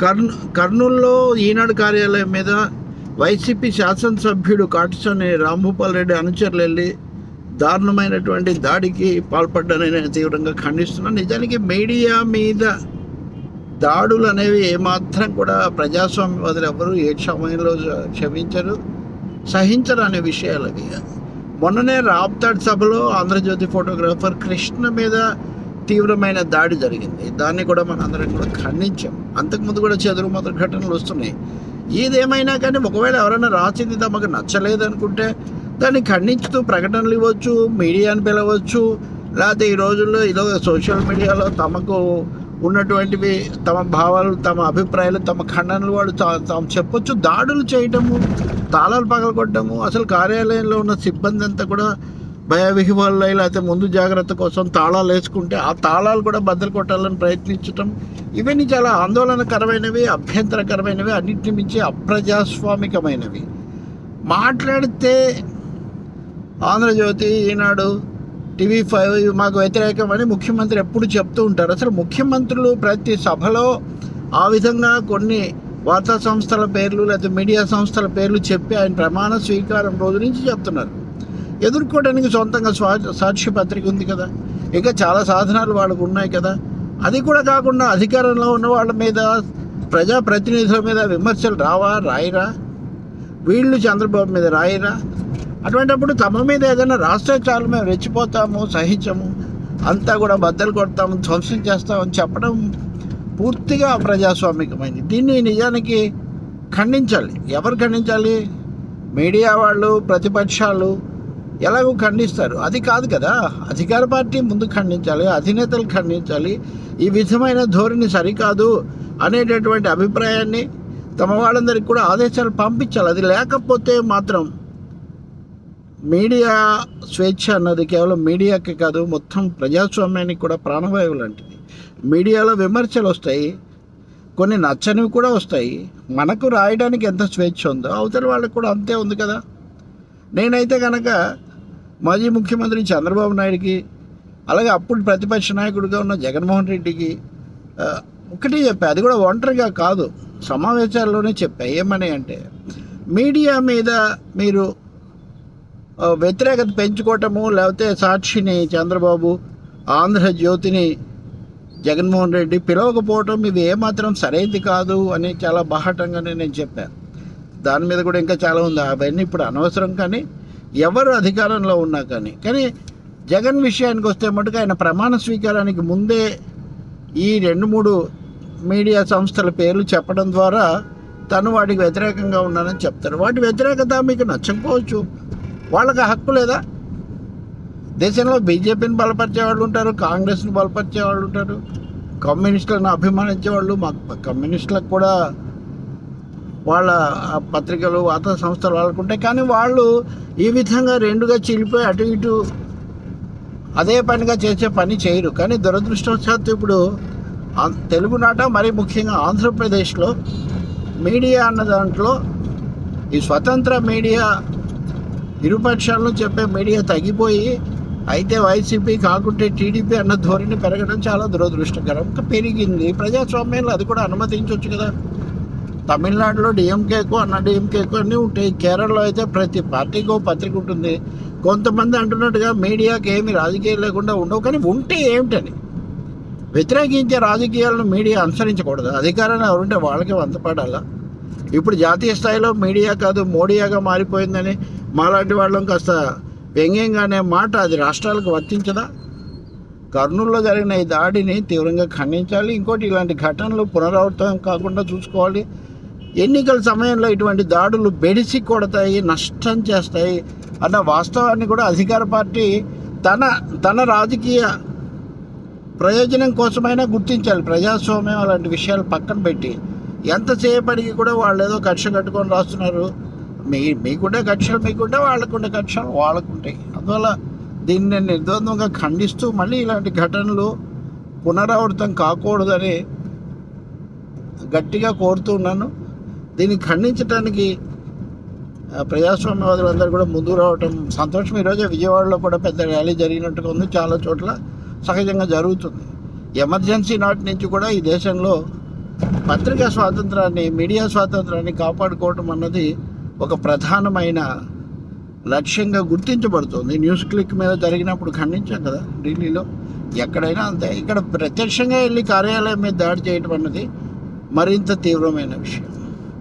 కర్నూ కర్నూలులో ఈనాడు కార్యాలయం మీద వైసీపీ శాసనసభ్యుడు కాటిసోని రాంభూపాల్ రెడ్డి అనుచరులు వెళ్ళి దారుణమైనటువంటి దాడికి పాల్పడ్డానని నేను తీవ్రంగా ఖండిస్తున్నాను. నిజానికి మీడియా మీద దాడులు అనేవి ఏమాత్రం కూడా ప్రజాస్వామ్యవాదులు ఎవరు ఏ సమయంలో క్షమించరు సహించరు అనే విషయాలు అవి మొన్ననే రాప్తాడ్ సభలో ఆంధ్రజ్యోతి ఫోటోగ్రాఫర్ కృష్ణ మీద తీవ్రమైన దాడి జరిగింది. దాన్ని కూడా మనం అందరం కూడా ఖండించాం. అంతకుముందు కూడా చెదురు మొదటి ఘటనలు వస్తున్నాయి. ఏదేమైనా కానీ ఒకవేళ ఎవరైనా రాసింది తమకు నచ్చలేదు అనుకుంటే దాన్ని ఖండించుతూ ప్రకటనలు ఇవ్వచ్చు మీడియాని పిలవచ్చు. లేకపోతే ఈ రోజుల్లో ఇలా సోషల్ మీడియాలో తమకు ఉన్నటువంటివి తమ భావాలు తమ అభిప్రాయాలు తమ ఖండనలు వాళ్ళు తా- తాము చెప్పొచ్చు. దాడులు చేయటము తాళాలు పగలగొట్టడము అసలు కార్యాలయంలో ఉన్న సిబ్బంది అంతా కూడా భయ విహ్వలై లేకపోతే ముందు జాగ్రత్త కోసం తాళాలు వేసుకుంటే ఆ తాళాలు కూడా బద్దలు కొట్టాలని ప్రయత్నించటం. ఇవన్నీ చాలా ఆందోళనకరమైనవి అభ్యంతరకరమైనవి అన్నింటిని మించి అప్రజాస్వామికమైనవి. మాట్లాడితే ఆంధ్రజ్యోతి ఈనాడు టీవీ ఫైవ్ మాకు వ్యతిరేకమని ముఖ్యమంత్రి ఎప్పుడు చెప్తూ ఉంటారు. అసలు ముఖ్యమంత్రులు ప్రతి సభలో ఆ విధంగా కొన్ని వార్తా సంస్థల పేర్లు లేకపోతే మీడియా సంస్థల పేర్లు చెప్పి ఆయన ప్రమాణ స్వీకారం రోజు నుంచి చెప్తున్నారు. ఎదుర్కోవడానికి సొంతంగా స్వా సాక్షి పత్రిక ఉంది కదా. ఇంకా చాలా సాధనాలు వాళ్ళకు ఉన్నాయి కదా. అది కూడా కాకుండా అధికారంలో ఉన్న వాళ్ళ మీద ప్రజాప్రతినిధుల మీద విమర్శలు రావా రాయరా? వీళ్ళు చంద్రబాబు మీద రాయరా? అటువంటిప్పుడు తమ మీద ఏదైనా రాష్ట్ర చాలు మేము రెచ్చిపోతాము సహించము అంతా కూడా బద్దలు కొడతాము ధ్వంసం చేస్తామని చెప్పడం పూర్తిగా ప్రజాస్వామికమైంది దీన్ని నిజానికి ఖండించాలి. ఎవరు ఖండించాలి? మీడియా వాళ్ళు ప్రతిపక్షాలు ఎలాగో ఖండిస్తారు. అది కాదు కదా. అధికార పార్టీ ముందు ఖండించాలి అధినేతలు ఖండించాలి ఈ విధమైన ధోరణి సరికాదు అనేటటువంటి అభిప్రాయాన్ని తమ వాళ్ళందరికీ కూడా ఆదేశాలు పంపించాలి. అది లేకపోతే మాత్రం మీడియా స్వేచ్ఛ అన్నది కేవలం మీడియాకి కాదు మొత్తం ప్రజాస్వామ్యానికి కూడా ప్రాణవాయువు లాంటిది. మీడియాలో విమర్శలు వస్తాయి కొన్ని నచ్చనివి కూడా వస్తాయి. మనకు రాయడానికి ఎంత స్వేచ్ఛ ఉందో అవతల వాళ్ళకి కూడా అంతే ఉంది కదా. నేనైతే కనుక మాజీ ముఖ్యమంత్రి చంద్రబాబు నాయుడికి అలాగే అప్పుడు ప్రతిపక్ష నాయకుడిగా ఉన్న జగన్మోహన్ రెడ్డికి ఒకటి ఒకటే చెప్పా అది కూడా ఒంటరిగా కాదు. సమావేశాల్లోనే చెప్పా ఏమని అంటే మీడియా మీద మీరు వ్యతిరేకత పెంచుకోవటము లేకపోతే సాక్షిని చంద్రబాబు ఆంధ్రజ్యోతిని జగన్మోహన్ రెడ్డి పిలవకపోవటం ఇవి ఏమాత్రం సరైనది కాదు అని చాలా బాహటంగానే నేను చెప్పాను దాని మీద కూడా ఇంకా చాలా ఉంది. అవన్నీ ఇప్పుడు అనవసరం కానీ ఎవరు అధికారంలో ఉన్నా కానీ కానీ జగన్ విషయానికి వస్తే మటుకు ఆయన ప్రమాణ స్వీకారానికి ముందే ఈ రెండు మూడు మీడియా సంస్థల పేర్లు చెప్పడం ద్వారా తను వాటికి వ్యతిరేకంగా ఉన్నానని చెప్తారు. వాటి వ్యతిరేకత మీకు నచ్చకపోవచ్చు. వాళ్ళకి ఆ హక్కు లేదా? దేశంలో బీజేపీని బలపరిచే వాళ్ళు ఉంటారు కాంగ్రెస్ని బలపరిచే వాళ్ళు ఉంటారు కమ్యూనిస్టులను అభిమానించే వాళ్ళు మా కమ్యూనిస్టులకు కూడా వాళ్ళ పత్రికలు వార్తా సంస్థలు వాళ్ళకు ఉంటాయి కానీ వాళ్ళు ఈ విధంగా రెండుగా చీలిపోయి అటు ఇటు అదే పనిగా చేసే పని చేయరు. కానీ దురదృష్టవశాత్తు ఇప్పుడు తెలుగునాట మరీ ముఖ్యంగా ఆంధ్రప్రదేశ్లో మీడియా అన్న దాంట్లో ఈ స్వతంత్ర మీడియా ఇరుపక్షాలను చెప్పే మీడియా తగ్గిపోయి అయితే వైసీపీ కాకుంటే టీడీపీ అన్న ధోరణి పెరగడం చాలా దురదృష్టకరం. పెరిగింది. ప్రజాస్వామ్యంలో అది కూడా అనుమతించవచ్చు కదా. తమిళనాడులో డిఎంకేకు అన్న డిఎంకేకు అన్నీ ఉంటాయి. కేరళలో అయితే ప్రతి పార్టీకి ఒక పత్రిక ఉంటుంది. కొంతమంది అంటున్నట్టుగా మీడియాకి ఏమి రాజకీయాలు లేకుండా ఉండవు. కానీ ఉంటే ఏమిటని? వ్యతిరేకించే రాజకీయాలను మీడియా అనుసరించకూడదు. అధికారాన్ని ఎవరుంటే వాళ్ళకే వంతపడాలా ఇప్పుడు జాతీయ స్థాయిలో మీడియా కాదు మోడియాగా మారిపోయిందని మాలాంటి వాళ్ళం కాస్త వ్యంగ్యంగానే మాట అది రాష్ట్రాలకు వర్తించదా? కర్నూలులో జరిగిన ఈ దాడిని తీవ్రంగా ఖండించాలి. ఇంకోటి ఇలాంటి ఘటనలు పునరావృతం కాకుండా చూసుకోవాలి. ఎన్నికల సమయంలో ఇటువంటి దాడులు బెడిసి కొడతాయి నష్టం చేస్తాయి అన్న వాస్తవాన్ని కూడా అధికార పార్టీ తన తన రాజకీయ ప్రయోజనం కోసమైనా గుర్తించాలి. ప్రజాస్వామ్యం అలాంటి విషయాలు పక్కన పెట్టి. ఎంతసేపటికి కూడా వాళ్ళు ఏదో కక్ష కట్టుకొని రాస్తున్నారు. మీ మీకుండే కక్షలు మీకుంటే వాళ్ళకుండే కక్షలు వాళ్ళకుంటాయి అందువల్ల దీన్ని నేను నిర్ద్వంద్వంగా ఖండిస్తూ మళ్ళీ ఇలాంటి ఘటనలు పునరావృతం కాకూడదని గట్టిగా కోరుతున్నాను దీన్ని ఖండించడానికి ప్రజాస్వామ్యవాదులందరూ కూడా ముందుకు రావటం సంతోషం. ఈరోజు విజయవాడలో కూడా పెద్ద ర్యాలీ జరిగినట్టుగా ఉంది. చాలా చోట్ల సహజంగా జరుగుతుంది. ఎమర్జెన్సీ నాటి నుంచి కూడా ఈ దేశంలో పత్రికా స్వాతంత్రాన్ని మీడియా స్వాతంత్రాన్ని కాపాడుకోవటం అన్నది ఒక ప్రధానమైన లక్ష్యంగా గుర్తించబడుతుంది. న్యూస్ క్లిక్ మీద జరిగినప్పుడు ఖండించాం కదా ఢిల్లీలో. ఎక్కడైనా అంతే. ఇక్కడ ప్రత్యక్షంగా వెళ్ళి కార్యాలయం మీద దాడి చేయటం అన్నది మరింత తీవ్రమైన విషయం.